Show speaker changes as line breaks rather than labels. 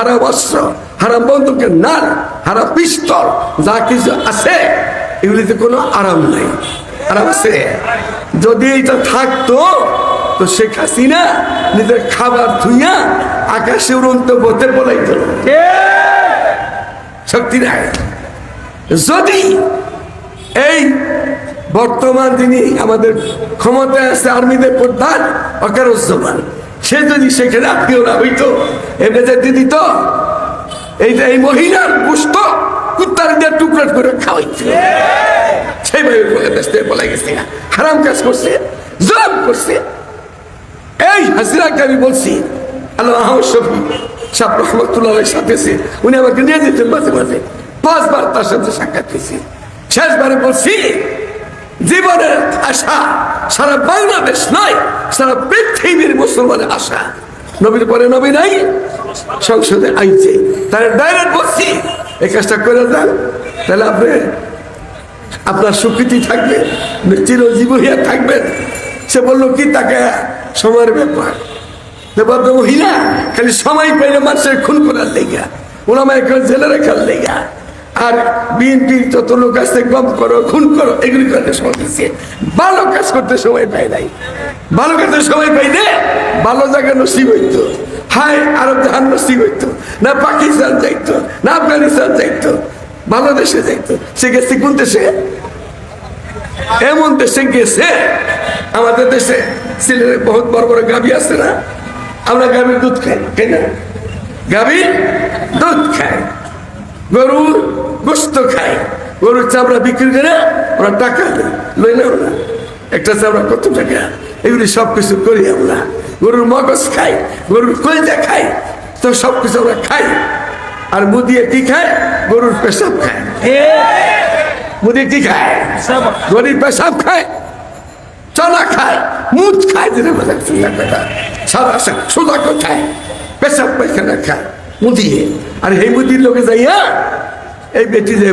হারাম অস্ত্র হারাম বন্দুকের নাল হারাম পিস্তল, যা কিছু আছে, এগুলিতে কোনো আরাম নাই। আরাম আছে? যদি এটা থাকতো, তো শেখ হাসিনা নিজের খাবার ধুইয়া আকাশে উড়ন্ত পথে বলাইতো। শক্তি নাই। যদি এই বর্তমান তিনি আমাদের ক্ষমতায় আছে আর্মিদের প্রধান অকারুজ্জামান সে যদি সেখানে আত্মীয় না হইতো। এমনি যেতে দিত এইটা এই মহিলার পুষ্ট কুত্তার দিয়ে টুকরা করে খাওয়াইছে। সেইভাবে দেশে বলে গেছে হারাম কাজ করছে জব করছে। এই হাসিরাকে আমি বলছি, আল্লাহ শফি সাহ রহমতুল্লাহ সাথে উনি আমাকে নিয়ে যেতেন মাঝে মাঝে। পাঁচবার তার সাথে সাক্ষাৎ হয়েছি। শেষবারে বলছি জীবনের আশা, সারা বাংলাদেশ নয় সারা পৃথিবীর মুসলমানের আশা। নবীর পরে নবী নাই, সংসদে আইছে। তার ডাইরেক্ট বলছি, এই কাজটা করে দেন, তাহলে আপনি, আপনার স্বীকৃতি থাকবে, আপনি চিরজীব হইয়া থাকবেন। সে বলল, কি তাকে সময়ের ব্যাপার? তো ভদ্র মহিলা, খালি সময় পেলে মানুষের খুন করার লেগা ওনামায় জেলে রাখার লেগা। আর বিএনপি যত লোক আছে, গম করো, খুন করো, এগুলি করতে সময় দিচ্ছে। ভালো কাজ করতে সময় পাই নাই। ভালো কাজে সময় পাই দে ভালো জায়গা নসিব হইতো। হায়, আরব জাহান নসিব হইতো, না পাকিস্তান যাইতো, না আফগানিস্তান যাইতো দেশে যাইতো। সে গেছে কোন দেশে? এমন দেশে গেছে, আমাদের দেশে সিলেটে বহুত বড় বড় গাবি আছে না? আমরা গাভীর দুধ খাই তাই না? গাভীর দুধ খাই। গরুর গোস্ত খাই গরুর চামড়া বিক্রি করে ওরা টাকা দেয়। লই না। ওরা একটা চামড়া কত টাকা? এগুলি সব কিছু করি আমরা। গরুর মগজ খাই গরুর কলজা খাই তো সব কিছু আমরা খাই। আর মুদিয়ে কি খায়? গরুর পেশাব খায়। মুদি কি খায়? গরিব পেশাব খায় চলা খায় মুদ খায় দিনে বলে সাদা সোজা খায় পেশাব পায়খানা খায় মুদিয়ে। আর এই মুদির লোকে যাইয়া এই বেটি যে